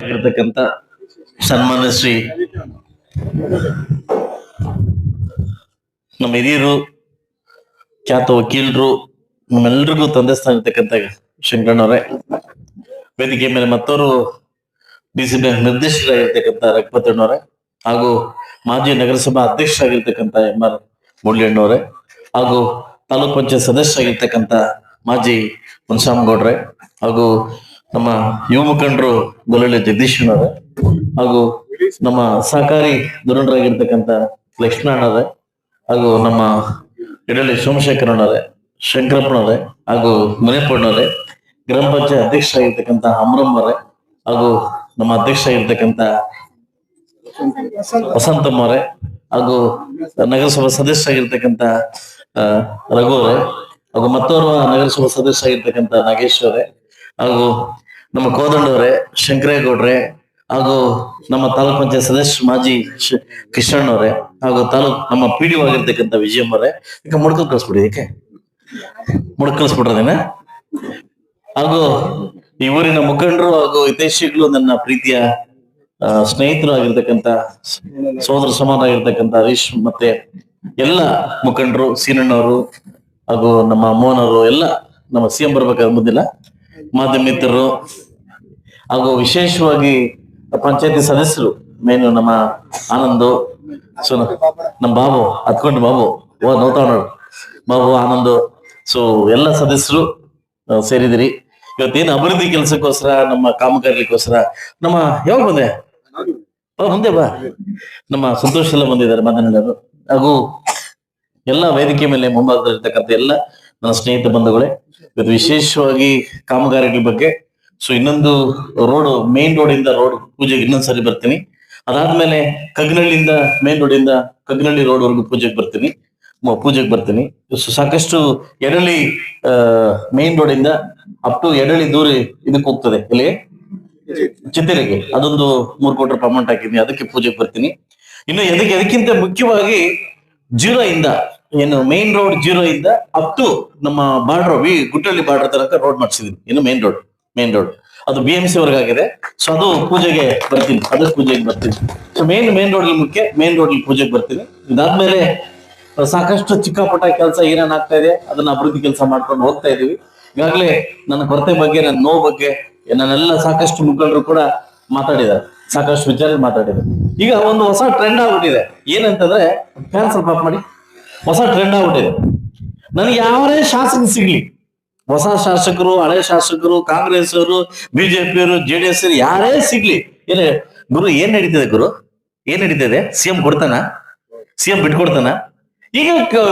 ಆಗಿರ್ತಕ್ಕಂಥ ಸನ್ಮಾನ್ಯ ಶ್ರೀ ನಮ್ಮ ಹಿರಿಯರು, ಖ್ಯಾತ ವಕೀಲರು, ನಮ್ಮೆಲ್ರಿಗೂ ತಂದೆ ಸ್ಥಾನ ಇರ್ತಕ್ಕಂಥ ಶಂಕರಣ್ಣವರೇ ವೇದಿಕೆ ಮೇಲೆ ಮತ್ತವರು ಡಿ ಸಿ ಬ್ಯಾಂಕ್ ನಿರ್ದೇಶಕರಾಗಿರ್ತಕ್ಕಂಥ ರಘುಪತಣ್ಣವರೇ ಹಾಗೂ ಮಾಜಿ ನಗರಸಭಾ ಅಧ್ಯಕ್ಷರಾಗಿರ್ತಕ್ಕಂಥ ಎಂ ಆರ್ ಮುರಳಿಯಣ್ಣವರೇ ಹಾಗೂ ತಾಲೂಕ್ ಪಂಚಾಯತ್ ಸದಸ್ಯರಾಗಿರ್ತಕ್ಕಂಥ ಮಾಜಿ ಮುನ್ಸಾಮಗೌಡ್ರೆ ಹಾಗೂ ನಮ್ಮ ಯುವ ಮುಖಂಡರು ಗೊಲ್ಲಳ್ಳಿ ಜಗದೀಶನವರೇ ಹಾಗೂ ನಮ್ಮ ಸಹಕಾರಿ ಧುರಂಡರಾಗಿರ್ತಕ್ಕಂಥ ಲಕ್ಷ್ಮಣರೇ ಹಾಗೂ ನಮ್ಮ ಇಡಲಿ ಸೋಮಶೇಖರಣ್ಣವರೇ ಶಂಕರಪ್ಪನವರೇ ಹಾಗೂ ಮುನೇಪಣ್ಣವರೇ ಗ್ರಾಮ ಪಂಚಾಯತ್ ಅಧ್ಯಕ್ಷರಾಗಿರ್ತಕ್ಕಂಥ ಅಮರಮ್ಮರೇ ಹಾಗೂ ನಮ್ಮ ಅಧ್ಯಕ್ಷರಾಗಿರ್ತಕ್ಕಂಥ ವಸಂತಮ್ಮವರೇ ಹಾಗೂ ನಗರಸಭಾ ಸದಸ್ಯರಾಗಿರ್ತಕ್ಕಂಥ ಆ, ರಘು ಅವರೇ ಹಾಗೂ ಮತ್ತೋರ್ವ ನಗರಸಭಾ ಸದಸ್ಯರಾಗಿರ್ತಕ್ಕಂಥ ನಾಗೇಶ್ ಅವರೇ ಹಾಗೂ ನಮ್ಮ ಕೋದಂಡವರೇ ಶಂಕರೇಗೌಡ್ರೆ ಹಾಗೂ ನಮ್ಮ ತಾಲೂಕ್ ಪಂಚಾಯತ್ ಸದಸ್ಯ ಮಾಜಿ ಕೃಷ್ಣಣ್ಣವ್ರೆ, ಹಾಗೂ ತಾಲೂಕ್ ನಮ್ಮ ಪಿ ಡಿ ಆಗಿರ್ತಕ್ಕಂಥ ವಿಜಯಮ್ಮರೇ ಈಗ ಮುಡ್ಕಲ್ ಕಳಿಸ್ಬಿಡಿ ಇದಕ್ಕೆ. ಮುಡ್ಕಲ್ ಕಳಿಸ್ಬಿಟ್ರದೇನ ಹಾಗೂ ಈ ಊರಿನ ಮುಖಂಡರು ಹಾಗೂ ಹಿತೈಷಿಗಳು ನನ್ನ ಪ್ರೀತಿಯ ಸ್ನೇಹಿತರು ಆಗಿರ್ತಕ್ಕಂಥ ಸೋದರ ಸಮಾನರಾಗಿರ್ತಕ್ಕಂಥ ಹರೀಶ್ ಮತ್ತೆ ಎಲ್ಲ ಮುಖಂಡರು, ಸೀನಣ್ಣವರು ಹಾಗೂ ನಮ್ಮ ಮೋಹನವರು ಎಲ್ಲ ನಮ್ಮ ಸಿಎಂ ಬರ್ಬೇಕಾದ್ರೆ ಮುಂದಿಲ್ಲ. ಮಾಧ್ಯಮ ಮಿತ್ರರು ಹಾಗೂ ವಿಶೇಷವಾಗಿ ಪಂಚಾಯತಿ ಸದಸ್ಯರು ಮೇನು ನಮ್ಮ ಆನಂದು ಸೊ ನಮ್ಮ ಬಾಬು, ಹತ್ಕೊಂಡು ಬಾಬು, ಓ ನೋತಾವ್ ನೋಡ್. ಬಾಬು, ಆನಂದು ಸೊ ಎಲ್ಲ ಸದಸ್ಯರು ಸೇರಿದಿರಿ. ಇವತ್ತೇನು ಅಭಿವೃದ್ಧಿ ಕೆಲಸಕ್ಕೋಸ್ಕರ, ನಮ್ಮ ಕಾಮಗಾರಿಗೋಸ್ಕರ ನಮ್ಮ, ಯಾವಾಗ ಬಂದೆ? ಬಂದೆ ಬಾ. ನಮ್ಮ ಸಂತೋಷ ಎಲ್ಲ ಬಂದಿದ್ದಾರೆ ಮಾತನಾಡೋರು ಹಾಗೂ ಎಲ್ಲ ವೇದಿಕೆ ಮೇಲೆ ಮುಂಭಾಗದಲ್ಲಿರ್ತಕ್ಕಂಥ ಎಲ್ಲ ನನ್ನ ಸ್ನೇಹಿತ ಬಂಧುಗಳೇ, ಇವತ್ತು ವಿಶೇಷವಾಗಿ ಕಾಮಗಾರಿಗಳ ಬಗ್ಗೆ. ಸೊ ಇನ್ನೊಂದು ರೋಡ್ ಮೇನ್ ರೋಡ್ ಇಂದ ರೋಡ್ ಪೂಜೆಗೆ ಇನ್ನೊಂದ್ಸರಿ ಬರ್ತೀನಿ. ಅದಾದ್ಮೇಲೆ ಕಗ್ನಳ್ಳಿಯಿಂದ ಮೇನ್ ರೋಡ್ ಇಂದ ಕಗ್ನಳ್ಳಿ ರೋಡ್ ವರೆಗೂ ಪೂಜೆಗೆ ಬರ್ತೀನಿ. ಪೂಜೆಗೆ ಬರ್ತೀನಿ. ಸೊ ಸಾಕಷ್ಟು ಎಡಳಿ ಮೇನ್ ರೋಡ್ ಇಂದ ಅಪ್ ಟು ಎಡಳಿ ದೂರ ಇದಕ್ಕೆ ಹೋಗ್ತದೆ. ಇಲ್ಲಿ ಚಿತ್ತಿರಿಗೆ. ಅದೊಂದು ಮೂರು ಕೋಟಿ ರೂಪಾಯಿ ಅಮೌಂಟ್ ಹಾಕಿದ್ದೀನಿ. ಅದಕ್ಕೆ ಪೂಜೆಗೆ ಬರ್ತೀನಿ. ಇನ್ನು ಎದಕ್ಕೆ ಅದಕ್ಕಿಂತ ಮುಖ್ಯವಾಗಿ ಜೀರೋ ಇಂದ ಏನು ಮೇನ್ ರೋಡ್ ಜೀರೋ ಇಂದ ಅಪ್ ನಮ್ಮ ಬಾರ್ಡರ್, ವಿ ಗುಟ್ಟಳ್ಳಿ ಬಾರ್ಡರ್ ತನಕ ರೋಡ್ ಮಾಡಿಸಿದೀನಿ ಇನ್ನು ಮೇನ್ ರೋಡ್ ಮೇನ್ ರೋಡ್ ಅದು ಬಿ ಎಂ ಸಿ ಆಗಿದೆ ಸೊ ಅದು ಪೂಜೆಗೆ ಬರ್ತೀನಿ. ಅದಕ್ಕೆ ಪೂಜೆಗೆ ಬರ್ತೀನಿ. ಸೊ ಮೇನ್ ಮೇನ್ ರೋಡ್ ಮುಖ್ಯ ಮೇನ್ ರೋಡ್ ಪೂಜೆಗೆ ಬರ್ತೀನಿ. ಇದಾದ್ಮೇಲೆ ಸಾಕಷ್ಟು ಚಿಕ್ಕ ಪುಟ್ಟ ಕೆಲಸ ಏನೇನ್ ಆಗ್ತಾ ಇದೆ, ಅದನ್ನ ಅಭಿವೃದ್ಧಿ ಕೆಲಸ ಮಾಡ್ಕೊಂಡು ಹೋಗ್ತಾ ಇದೀವಿ. ಈಗಾಗಲೇ ನನ್ನ ಕೊರತೆ ಬಗ್ಗೆ, ನನ್ನ ನೋವು ಬಗ್ಗೆ, ನನ್ನೆಲ್ಲ ಸಾಕಷ್ಟು ಮುಖಂಡರು ಕೂಡ ಮಾತಾಡಿದ್ದಾರೆ. ಸಾಕಷ್ಟು ವಿಚಾರ ಮಾತಾಡಿದ್ದಾರೆ. ಈಗ ಒಂದು ಹೊಸ ಟ್ರೆಂಡ್ ಆಗ್ಬಿಟ್ಟಿದೆ. ಏನಂತಂದ್ರೆ ಕ್ಯಾನ್ಸಲ್ ಸ್ವಲ್ಪ ಮಾಡಿ. ಹೊಸ ಟ್ರೆಂಡ್ ಆಗ್ಬಿಟ್ಟಿದೆ. ನನಗೆ ಯಾವರೇ ಶಾಸಕ ಸಿಗ್ಲಿ. ಹೊಸ ಶಾಸಕರು, ಹಳೆ ಶಾಸಕರು ಕಾಂಗ್ರೆಸ್ ಅವರು ಬಿಜೆಪಿಯವರು, ಜೆ ಡಿ ಎಸ್ ಯಾರೇ ಸಿಗ್ಲಿ. ಏನ, ಗುರು, ಏನ್ ನಡೀತಿದೆ ಗುರು? ಏನ್ ನಡೀತಿದೆ? ಸಿಎಂ ಕೊಡ್ತಾನ? ಸಿಎಂ ಬಿಟ್ಕೊಡ್ತಾನ? ಈಗ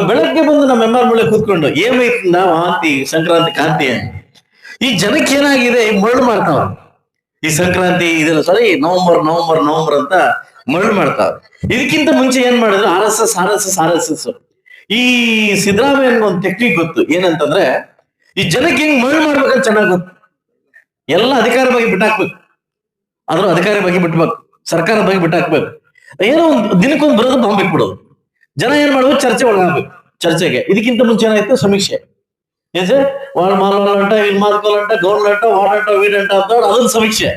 ಬೆಳಗ್ಗೆ ಬಂದು ನಮ್ಮ ಮೆಂಬರ್ ಮೇಲೆ ಕೂತ್ಕೊಂಡು ಏಮೈತ್ ನಾವು ವಾಂತಿ ಸಂಕ್ರಾಂತಿ, ಕಾಂತಿ ಈ ಜನಕ್ಕೆ ಏನಾಗಿದೆ? ಮರಳು ಮಾಡ್ತಾವ ಈ ಸಂಕ್ರಾಂತಿ, ಇದೆಲ್ಲ ಸಾರಿ ನವೆಂಬರ್ ನವೆಂಬರ್ ನವೆಂಬರ್ ಅಂತ ಮರಳು ಮಾಡ್ತಾವ ಇದಕ್ಕಿಂತ ಮುಂಚೆ ಏನ್ ಮಾಡಿದ್ರು? R S S, R S S, R S S. ಈ ಸಿದ್ದರಾಮಯ್ಯ ಒಂದು ಟೆಕ್ನಿಕ್ ಗೊತ್ತು. ಏನಂತಂದ್ರೆ, ಈ ಜನಕ್ಕೆ ಹೆಂಗ್ ಮರಳು ಮಾಡ್ಬೇಕಂತ ಚೆನ್ನಾಗ್ ಗೊತ್ತು. ಎಲ್ಲ ಅಧಿಕಾರ ಬಗ್ಗೆ ಬಿಟ್ಟಾಕ್ಬೇಕು. ಆದ್ರೂ ಅಧಿಕಾರ ಬಗ್ಗೆ ಬಿಟ್ಬೇಕು. ಸರ್ಕಾರ ಬಗ್ಗೆ ಬಿಟ್ಟಾಕ್ಬೇಕು. ಏನೋ ಒಂದು ದಿನಕ್ಕೊಂದು ಬರೋದು ಬಾಂಬ್ ಬಿಟ್ಬಿಡೋದು ಜನ ಏನ್ ಮಾಡ್ಬೇಕು? ಚರ್ಚೆ ಒಳಗಾಗ್ಬೇಕು. ಚರ್ಚೆಗೆ. ಇದಕ್ಕಿಂತ ಮುಂಚೆ ಏನಾಯ್ತು? ಸಮೀಕ್ಷೆ. ಏನ್ ಸರ್? ವಾರ್ಡ್ ಮಾಲ್ವಾಲಂಟ ಇಲ್ಲಿ ಮಾಲ್ಕೋಲಂಟ ಗೌರ್ಮೆಂಟ್ ವಾರ್ಡ್ ವೀಡಂಟ ಅಂತ ಅದೊಂದು ಸಮೀಕ್ಷೆ.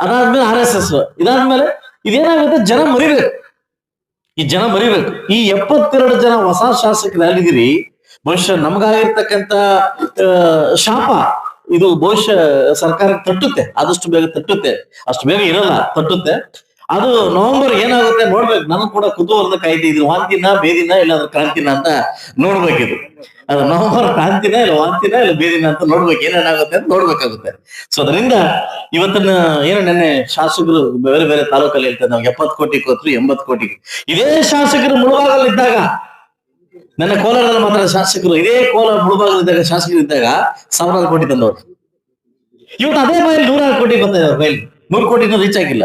ಅದಾದ್ಮೇಲೆ ಆರ್ ಎಸ್ ಎಸ್. ಇದಾದ್ಮೇಲೆ ಇದೇನಾಗುತ್ತೆ? ಜನ ಮರಿಬೇಕು. ಈ ಜನ ಮರಿಬೇಕು. ಈ ಎಪ್ಪತ್ತೆರಡು ಜನ ಹೊಸ ಮನುಷ್ಯ ಬಹುಶಃ ನಮಗಾಗಿರ್ತಕ್ಕಂತ ಶಾಪ ಇದು ಬಹುಶಃ ಸರ್ಕಾರ ತಟ್ಟುತ್ತೆ. ಆದಷ್ಟು ಬೇಗ ತಟ್ಟುತ್ತೆ. ಅಷ್ಟು ಬೇಗ ಇರಲ್ಲ, ತಟ್ಟುತ್ತೆ. ಅದು ನವೆಂಬರ್ ಏನಾಗುತ್ತೆ ನೋಡ್ಬೇಕು. ನನಗೆ ಕೂಡ ಕುತೂಹಲದ ಕಾಯ್ದೆ ಇದು. ವಾಂತಿನ, ಬೇದಿನ, ಇಲ್ಲಾಂದ್ರೆ ಕ್ರಾಂತಿನ ಅಂತ ನೋಡ್ಬೇಕಿದ್ರು ಅದು ನವೆಂಬರ್ ಕ್ರಾಂತಿನ ಇಲ್ಲ ವಾಂತಿನ ಇಲ್ಲ ಬೇದಿನ ಅಂತ ನೋಡ್ಬೇಕು. ಏನೇನಾಗುತ್ತೆ ಅಂತ ನೋಡ್ಬೇಕಾಗುತ್ತೆ. ಸೊ ಅದರಿಂದ ಇವತ್ತಿನ ಏನು ನೆನ್ನೆ ಶಾಸಕರು ಬೇರೆ ಬೇರೆ ತಾಲೂಕಲ್ಲಿ ಹೇಳ್ತಾರೆ. ನಾವು ಎಪ್ಪತ್ತು ಕೋಟಿ ಕೊಟ್ರು, ಎಂಬತ್ತು ಕೋಟಿ. ಇದೇ ಶಾಸಕರು ಮುಳುಬಾಗಲಿದ್ದಾಗ ನನ್ನ ಕೋಲಾರದಲ್ಲಿ ಮಾತ್ರ ಶಾಸಕರು ಇದೇ ಕೋಲಾರ ಮುಳುಬಾಗಲಿದ್ದಾಗ ಶಾಸಕರು ಇದ್ದಾಗ ಸಾವಿರಾರು ಕೋಟಿ ತಂದವರು. ಇವತ್ತು ಅದೇ ಬಾಯಲ್ಲಿ ನೂರಾರು ಕೋಟಿ ಬಂದಿದ್ದಾರೆ ಬಾಯಲ್ಲಿ. ನೂರು ಕೋಟಿನೂ ರೀಚ್ ಆಗಿಲ್ಲ.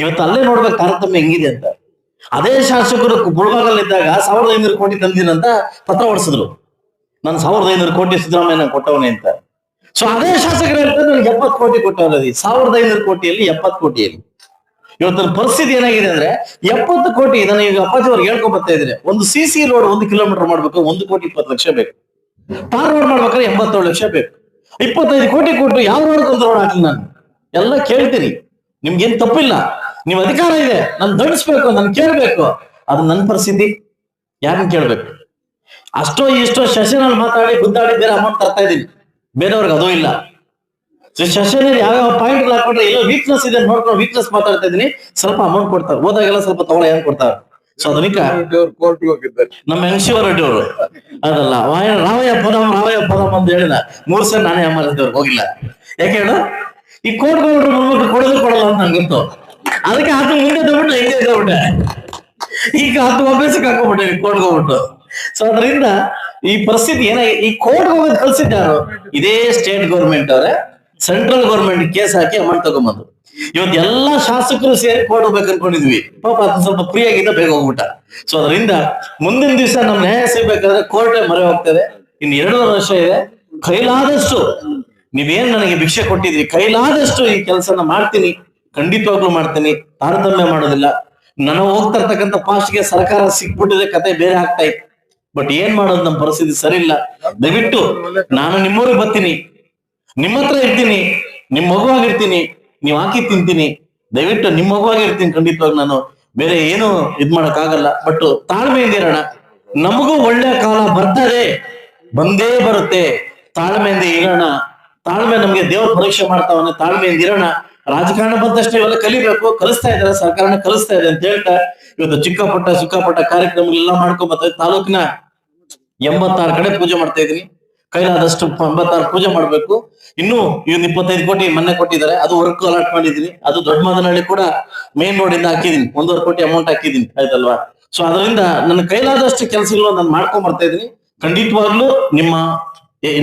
ಇವತ್ತು ಅಲ್ಲೇ ನೋಡ್ಬೇಕು ತಾರತಮ್ಯ ಹೆಂಗಿದೆ ಅಂತ. ಅದೇ ಶಾಸಕರು ಮುಳುಬಾಗಲಿದ್ದಾಗ ಸಾವಿರದ ಐನೂರು ಕೋಟಿ ತಂದಿನಂತ ಪತ್ರ ಹೊಡಿಸಿದ್ರು. ನಾನು ಸಾವಿರದ ಐನೂರು ಕೋಟಿ ಸಿದ್ದರಾಮಯ್ಯ ಕೊಟ್ಟವನೇ ಅಂತ. ಸೊ ಅದೇ ಶಾಸಕರು ಹೇಳ್ತಾರೆ, ನನಗೆ ಎಪ್ಪತ್ತು ಕೋಟಿ ಕೊಟ್ಟವರದಿ ಸಾವಿರದ ಐನೂರು ಕೋಟಿಯಲ್ಲಿ ಎಪ್ಪತ್ತು ಕೋಟಿಯಲ್ಲಿ. ಇವತ್ತಿನ ಪರಿಸ್ಥಿತಿ ಏನಾಗಿದೆ ಅಂದ್ರೆ, ಎಪ್ಪತ್ತು ಕೋಟಿ, ಇದನ್ನ ಈಗ ಅಪ್ಪಾಜಿ ಅವ್ರಿಗೆ ಬರ್ತಾ ಇದ್ರೆ ಒಂದು ಸಿ ಸಿ ರೋಡ್ ಒಂದು ಕಿಲೋಮೀಟರ್ ಮಾಡ್ಬೇಕು, ಒಂದು ಕೋಟಿ ಇಪ್ಪತ್ತು ಲಕ್ಷ ಬೇಕು. ಟಾರ್ ರೋಡ್ ಮಾಡ್ಬೇಕಾದ್ರೆ ಎಂಬತ್ತೇಳು ಲಕ್ಷ ಬೇಕು. ಇಪ್ಪತ್ತೈದು ಕೋಟಿ ಕೊಟ್ಟು ಯಾವ ರೋಡ್ ರೋಡ್ ಹಾಕಿ ನಾನು? ಎಲ್ಲ ಕೇಳ್ತೀನಿ. ನಿಮ್ಗೇನ್ ತಪ್ಪಿಲ್ಲ. ನಿಮ್ ಅಧಿಕಾರ ಇದೆ, ನನ್ ದಂಡಿಸ್ಬೇಕು ನನ್ ಕೇಳ್ಬೇಕು. ಅದು ನನ್ ಪರಿಸ್ಥಿತಿ, ಯಾರನ್ನ ಕೇಳ್ಬೇಕು? ಅಷ್ಟೋ ಇಷ್ಟೋ ಸೆಷನಲ್ಲಿ ಮಾತಾಡಿ, ಗುದ್ದಾಡಿ ಬೇರೆ ಅಮೌಂಟ್ ತರ್ತಾ ಇದೀನಿ ಬೇರೆಯವ್ರಿಗೆ ಅದೂ ಇಲ್ಲ. ಸೆಷನ್ ಯಾವ್ಯಾವ ಪಾಯಿಂಟ್ ಹಾಕೊಂಡ್ರೆ ಎಲ್ಲೋ ವೀಕ್ನೆಸ್ ಇದೆ ನೋಡ್ಕೊಂಡು ವೀಕ್ನೆಸ್ ಮಾತಾಡ್ತಾ ಇದೀನಿ ಸ್ವಲ್ಪ ಅಮೌಂಟ್ ಕೊಡ್ತಾರೆ. ಹೋದಾಗೆಲ್ಲ ಸ್ವಲ್ಪ ತಗೊಳ್ಳ ಏನ್ ಕೊಡ್ತಾರೆ. ಸೊ ಹೋಗಿದ್ದಾರೆ ನಮ್ಮ ಯಂಗಶಿವ ರೆಡ್ಡಿ ಅವರು. ಅದಲ್ಲ, ವಾಯ- ರಾವಯ್ಯ ಪದಂ ರಾವಯ್ಯ ಪದಂ ಅಂತ ಹೇಳಿದ. ಮೂರ್ ಸರ್ ನಾನೇ ಅಮ್ಮರದವ್ರು ಹೋಗಿಲ್ಲ. ಯಾಕೆ ಹೇಳು? ಈ ಕೋರ್ಟ್ ಗೌಡ್ರು ಕೊಡೋದು ಕೊಡಲ್ಲ ಅಂತ ನಂಗೆ ಗೊತ್ತು. ಅದಕ್ಕೆ ಹತ್ತು ಮುಂದೆ ತಗೊಂಡು ಹಿಂದೆ ತಗೊಂಡೆ ಈಗ ಹತ್ತು ಅಭ್ಯಾಸಕ್ಕೆ ಹಾಕೊಂಡ್ಬಿಟ್ಟೆ ಹೋಗ್ಬಿಟ್ಟು. ಸೊ ಅದರಿಂದ ಈ ಪರಿಸ್ಥಿತಿ ಏನ ಈ ಕೋರ್ಟ್ ಹೋಗೋದು ಕಲ್ಸಿದ್ದಾರು ಇದೇ ಸ್ಟೇಟ್ ಗೌರ್ಮೆಂಟ್ ಅವರೇ ಸೆಂಟ್ರಲ್ ಗೌರ್ಮೆಂಟ್ ಕೇಸ್ ಹಾಕಿ ಅಮೌಂಟ್ ತಗೊಂಬಂದು ಇವತ್ತು ಎಲ್ಲಾ ಶಾಸಕರು ಸೇರಿ ಕೋರ್ಟ್ ಹೋಗ್ಬೇಕು ಅನ್ಕೊಂಡಿದ್ವಿ. ಪಾಪ ಅದು ಸ್ವಲ್ಪ ಫ್ರೀ ಆಗಿದ್ದ ಬೇಗ ಹೋಗ್ಬಿಟ್ಟ. ಸೊ ಅದರಿಂದ ಮುಂದಿನ ದಿವಸ ನಮ್ ನ್ಯಾಯ ಸಿಗ್ಬೇಕಾದ್ರೆ ಕೋರ್ಟೇ ಮರೆ ಹೋಗ್ತದೆ ಇನ್ನು ಎರಡೂವರೆ ವರ್ಷ ಇದೆ. ಕೈಲಾದಷ್ಟು, ನೀವೇನ್ ನನಗೆ ಭಿಕ್ಷೆ ಕೊಟ್ಟಿದ್ರಿ, ಕೈಲಾದಷ್ಟು ಈ ಕೆಲಸನ ಮಾಡ್ತೀನಿ. ಖಂಡಿತವಾಗ್ಲೂ ಮಾಡ್ತೀನಿ, ತಾರತಮ್ಯ ಮಾಡೋದಿಲ್ಲ. ನನಗೆ ಹೋಗ್ತಾ ಇರ್ತಕ್ಕಂಥ ಪಾಸ್ಟ್ಗೆ ಸರ್ಕಾರ ಸಿಕ್ಬಿಟ್ಟಿದೆ, ಕತೆ ಬೇರೆ ಆಗ್ತಾ ಇತ್ತು. ಬಟ್ ಏನ್ ಮಾಡೋದು ನಮ್ಮ ಪರಿಸ್ಥಿತಿ ಸರಿ ಇಲ್ಲ ದಯವಿಟ್ಟು ನಾನು ನಿಮ್ಮೂರಿಗೆ ಬರ್ತೀನಿ. ನಿಮ್ಮ ಹತ್ರ ಇರ್ತೀನಿ. ನಿಮ್ ಮಗುವಾಗಿರ್ತೀನಿ ನೀವ್ ಹಾಕಿ ತಿಂತೀನಿ. ದಯವಿಟ್ಟು ನಿಮ್ ಮಗುವಾಗಿರ್ತೀನಿ ಖಂಡಿತವಾಗಿ ನಾನು. ಬೇರೆ ಏನು ಇದ್ ಮಾಡಕ್ ಆಗಲ್ಲ ಬಟ್ ತಾಳ್ಮೆಯಿಂದ ಇರೋಣ ನಮಗೂ ಒಳ್ಳೆ ಕಾಲ ಬರ್ತದೆ. ಬಂದೇ ಬರುತ್ತೆ. ತಾಳ್ಮೆಯಿಂದ ಇರೋಣ ತಾಳ್ಮೆ ನಮ್ಗೆ ದೇವ್ರ ಪರೀಕ್ಷೆ ಮಾಡ್ತಾವನೆ. ತಾಳ್ಮೆಯಿಂದ ಇರೋಣ ರಾಜಕಾರಣ ಬಂದಷ್ಟೇ ಇವೆಲ್ಲ ಕಲಿಬೇಕು, ಕಲಿಸ್ತಾ ಇದ್ದಾರೆ, ಸರ್ಕಾರನ ಕಲಿಸ್ತಾ ಇದೆ ಅಂತ ಹೇಳ್ತಾ ಇವತ್ತು ಚಿಕ್ಕ ಪುಟ್ಟ ಕಾರ್ಯಕ್ರಮಗಳೆಲ್ಲಾ ಬರ್ತಾರೆ ತಾಲೂಕಿನ ಎಂಬತ್ತಾರು ಕಡೆ ಪೂಜೆ ಮಾಡ್ತಾ ಇದೀನಿ ಕೈಲಾದಷ್ಟು ಎಂಬತ್ತಾರು ಪೂಜೆ ಮಾಡ್ಬೇಕು. ಇನ್ನು ಇವ್ನ ಇಪ್ಪತ್ತೈದು ಕೋಟಿ ಮೊನ್ನೆ ಕೊಟ್ಟಿದ್ದಾರೆ. ಅದು ವರ್ಕ್ ಅಲಾಟ್ ಮಾಡಿದೀನಿ ಅದು ದೊಡ್ಡ ಮದನಹಳ್ಳಿ ಕೂಡ ಮೇನ್ ರೋಡ್ ಇಂದ ಹಾಕಿದೀನಿ ಒಂದೂವರೆ ಕೋಟಿ ಅಮೌಂಟ್ ಹಾಕಿದೀನಿ ಆಯ್ತಲ್ವಾ? ಸೊ ಅದರಿಂದ ನನ್ನ ಕೈಲಾದಷ್ಟು ಕೆಲಸಗಳು ನಾನು ಮಾಡ್ಕೊಂಡ್ ಬರ್ತಾ ಇದೀನಿ ಖಂಡಿತವಾಗ್ಲೂ ನಿಮ್ಮ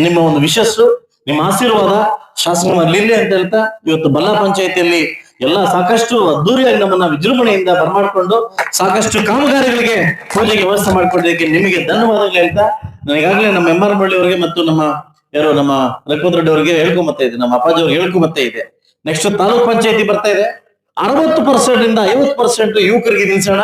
ನಿಮ್ಮ ಒಂದು ವಿಶಸ್ಸು. ನಿಮ್ಮ ಆಶೀರ್ವಾದ ಶಾಸಕ ಲಿಲ್ಲಿ ಅಂತ ಹೇಳ್ತಾ ಇವತ್ತು ಬಲ್ಲಾ ಪಂಚಾಯತಿಯಲ್ಲಿ ಎಲ್ಲ ಸಾಕಷ್ಟು ಅದ್ದೂರಿಯಾಗಿ ನಮ್ಮನ್ನ ವಿಜೃಂಭಣೆಯಿಂದ ಬರಮಾಡ್ಕೊಂಡು ಸಾಕಷ್ಟು ಕಾಮಗಾರಿಗಳಿಗೆ ಪೂಜೆಗೆ ವ್ಯವಸ್ಥೆ ಮಾಡ್ಕೊಂಡಿದ್ದಕ್ಕೆ ನಿಮಗೆ ಧನ್ಯವಾದಗಳು ಹೇಳ್ತಾ ನನಗಾಗ್ಲೇ ನಮ್ಮ ಎಂ ಆರ್ ಅವರಿಗೆ ಮತ್ತು ನಮ್ಮ ಯಾರು ನಮ್ಮ ರಘುಪತ್ ರೆಡ್ಡಿ ಅವರಿಗೆ ಹೇಳ್ಕೊಂಬತ್ತ ಇದೆ ನಮ್ಮ ಅಪ್ಪಾಜಿ ಅವ್ರಿಗೆ ಹೇಳ್ಕೊಂಬತ್ತ ಇದೆ ನೆಕ್ಸ್ಟ್ ತಾಲೂಕ್ ಪಂಚಾಯತಿ ಬರ್ತಾ ಇದೆ. ಅರವತ್ತು ಪರ್ಸೆಂಟ್ ಇಂದ ಐವತ್ತು ಪರ್ಸೆಂಟ್ ಯುವಕರಿಗೆ ನಿಲ್ಸೋಣ.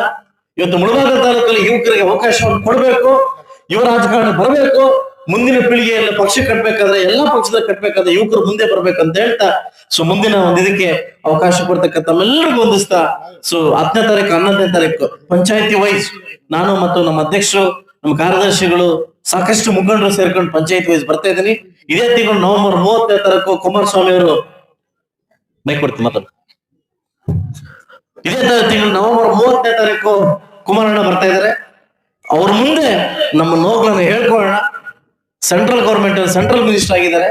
ಇವತ್ತು ಮುಳಬಾಗ ತಾಲೂಕಲ್ಲಿ ಯುವಕರಿಗೆ ಅವಕಾಶವನ್ನು ಕೊಡಬೇಕು. ಯುವ ರಾಜಕಾರಣ ಬರಬೇಕು. ಮುಂದಿನ ಪೀಳಿಗೆಯಲ್ಲಿ ಪಕ್ಷ ಕಟ್ಬೇಕಾದ್ರೆ, ಎಲ್ಲಾ ಪಕ್ಷದ ಕಟ್ಬೇಕಾದ್ರೆ ಯುವಕರು ಮುಂದೆ ಬರ್ಬೇಕಂತ ಹೇಳ್ತಾ ಸೊ ಮುಂದಿನ ಒಂದು ಇದಕ್ಕೆ ಅವಕಾಶ ಕೊಡ್ತಕ್ಕಂಥ ಎಲ್ಲರಿಗೂ ಹೊಂದಿಸ್ತಾ ಸೊ ಹತ್ತನೇ ತಾರೀಕು, ಹನ್ನೊಂದನೇ ತಾರೀಕು, ಪಂಚಾಯತಿ ವೈಸ್ ನಾನು ಮತ್ತು ನಮ್ಮ ಅಧ್ಯಕ್ಷರು, ನಮ್ಮ ಕಾರ್ಯದರ್ಶಿಗಳು, ಸಾಕಷ್ಟು ಮುಖಂಡರು ಸೇರ್ಕೊಂಡು ಪಂಚಾಯತ್ ವೈಸ್ ಬರ್ತಾ ಇದ್ದೀನಿ. ಇದೇ ತಿಂಗಳು ನವೆಂಬರ್ ಮೂವತ್ತನೇ ತಾರೀಕು ಕುಮಾರಸ್ವಾಮಿ ಅವರು ಮೈಕ್ ಕೊಡ್ತೀನಿ ಮಾತಾಡು ಇದೇ ತಿಂಗಳು ನವೆಂಬರ್ ಮೂವತ್ತನೇ ತಾರೀಕು ಕುಮಾರಣ್ಣ ಬರ್ತಾ ಇದ್ದಾರೆ. ಅವ್ರ ಮುಂದೆ ನಮ್ಮ ನೋವುಗಳನ್ನ ಹೇಳ್ಕೊಳ್ಳೋಣ. ಸೆಂಟ್ರಲ್ ಗೌರ್ಮೆಂಟ್ ಸೆಂಟ್ರಲ್ ಮಿನಿಸ್ಟರ್ ಆಗಿದ್ದಾರೆ.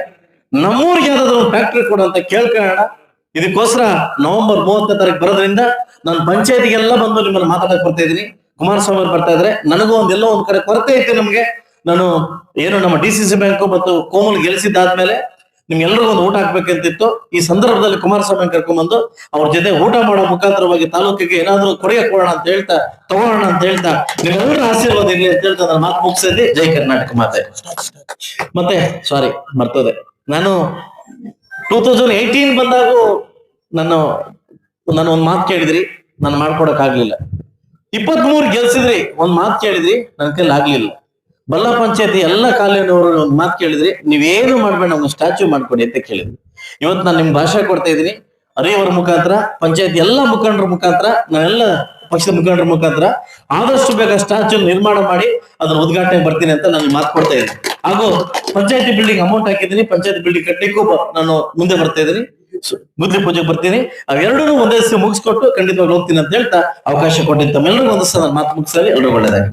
ನಮ್ಮೂರಿಗೆ ಯಾವ್ದಾದ್ರು ಫ್ಯಾಕ್ಟ್ರಿ ಕೊಡು ಅಂತ ಕೇಳ್ಕೊಳ್ಳೋಣ. ಇದಕ್ಕೋಸ್ಕರ ನವೆಂಬರ್ ಮೂವತ್ತನೇ ತಾರೀಕು ಬರೋದ್ರಿಂದ ನಾನು ಪಂಚಾಯತಿಗೆಲ್ಲ ಬಂದು ನಿಮ್ಮನ್ನು ಮಾತಾಡಕ್ ಬರ್ತಾ ಇದ್ದೀನಿ. ಕುಮಾರಸ್ವಾಮಿ ಅವ್ರು ಬರ್ತಾ ಇದ್ರೆ ನನಗೂ ಒಂದೆಲ್ಲೋ ಒಂದ್ ಕಡೆ ಕೊರತೆ ಐತೆ ನಮ್ಗೆ. ನಾನು ಏನು ನಮ್ಮ ಡಿ ಸಿ ಸಿ ಬ್ಯಾಂಕ್ ಮತ್ತು ಕೋಮಲ್ ಗೆಲ್ಸಿದ್ದಾದ್ಮೇಲೆ ನಿಮ್ಗೆಲ್ರಿಗೂ ಒಂದು ಊಟ ಹಾಕ್ಬೇಕಂತಿತ್ತು, ಈ ಸಂದರ್ಭದಲ್ಲಿ ಕುಮಾರಸ್ವಾಮಿ ಕರ್ಕೊಂಡ್ಬಂದು ಅವ್ರ ಜೊತೆ ಊಟ ಮಾಡೋ ಮುಖಾಂತರವಾಗಿ ತಾಲೂಕಿಗೆ ಏನಾದ್ರೂ ಕೊಡುಗೆ ಕೊಡೋಣ ಅಂತ ಹೇಳ್ತಾ, ತಗೋಣ ಅಂತ ಹೇಳ್ತಾ, ನಿಮ್ಮೆಲ್ಲರ ಆಶೀರ್ವಾದ ಇರ್ಲಿ ಅಂತ ಹೇಳ್ತಾ ನನ್ನ ಮಾತು ಮುಗಿಸಿದ್ದೆ ಜೈ ಕರ್ನಾಟಕ ಮಾತೆ. ಮತ್ತೆ ಸಾರಿ ಮರ್ತದೆ. ನಾನು ಟೂ ತೌಸಂಡ್ ಏಯ್ಟೀನ್ ಬಂದಾಗೂ ನಾನು ನಾನು ಒಂದ್ ಮಾತು ಕೇಳಿದ್ರಿ, ನಾನು ಮಾಡ್ಕೊಡಕ್ ಆಗ್ಲಿಲ್ಲ ಇಪ್ಪತ್ಮೂರು ಗೆಲ್ಸಿದ್ರಿ, ಒಂದ್ ಮಾತು ಕೇಳಿದ್ರಿ, ನನ್ನ ಕೈಲಿ ಆಗ್ಲಿಲ್ಲ. ಬಲ್ಲ ಪಂಚಾಯತಿ ಎಲ್ಲ ಕಾಲೋನಿಯವರು ಒಂದು ಮಾತು ಕೇಳಿದ್ರಿ. ನೀವೇನು ಮಾಡ್ಬೇಡ, ಒಂದು ಸ್ಟ್ಯಾಚ್ಯೂ ಮಾಡ್ಕೊಡಿ ಅಂತ ಕೇಳಿದ್ರಿ. ಇವತ್ತು ನಾನು ನಿಮ್ ಭಾಷೆ ಕೊಡ್ತಾ ಇದ್ದೀನಿ. ಅರೆಯವರ ಮುಖಾಂತರ, ಪಂಚಾಯತ್ ಎಲ್ಲ ಮುಖಂಡರ ಮುಖಾಂತರ, ನಾನೆಲ್ಲ ಪಕ್ಷದ ಮುಖಂಡರ ಮುಖಾಂತರ ಆದಷ್ಟು ಬೇಗ ಸ್ಟ್ಯಾಚ್ಯೂ ನಿರ್ಮಾಣ ಮಾಡಿ ಅದನ್ನ ಉದ್ಘಾಟನೆ ಬರ್ತೀನಿ ಅಂತ ನಾನು ಮಾತು ಕೊಡ್ತಾ ಇದ್ದೀನಿ. ಹಾಗೂ ಪಂಚಾಯತಿ ಬಿಲ್ಡಿಂಗ್ ಅಮೌಂಟ್ ಹಾಕಿದ್ದೀನಿ. ಪಂಚಾಯತಿ ಬಿಲ್ಡಿಂಗ್ ಕಟ್ಟಲಿಕ್ಕೂ ನಾನು ಮುಂದೆ ಬರ್ತಾ ಇದ್ದೀನಿ. ಬುದ್ಧಿ ಪೂಜೆಗೆ ಬರ್ತೀನಿ. ಅವೆರಡೂ ಒಂದೇ ದಿವಸ ಮುಗಿಸ್ಕೊಟ್ಟು ಖಂಡಿತವಾಗಿ ಹೋಗ್ತೀನಿ ಅಂತ ಹೇಳ್ತಾ ಅವಕಾಶ ಕೊಟ್ಟಿದ್ದ ತಮ್ಮೆಲ್ಲರಿಗೂ ಒಂದು ಸಲ ಮಾತು ಮುಗಿಸಲಿ ಎರಡು ಒಳ್ಳೇದಾಗಿ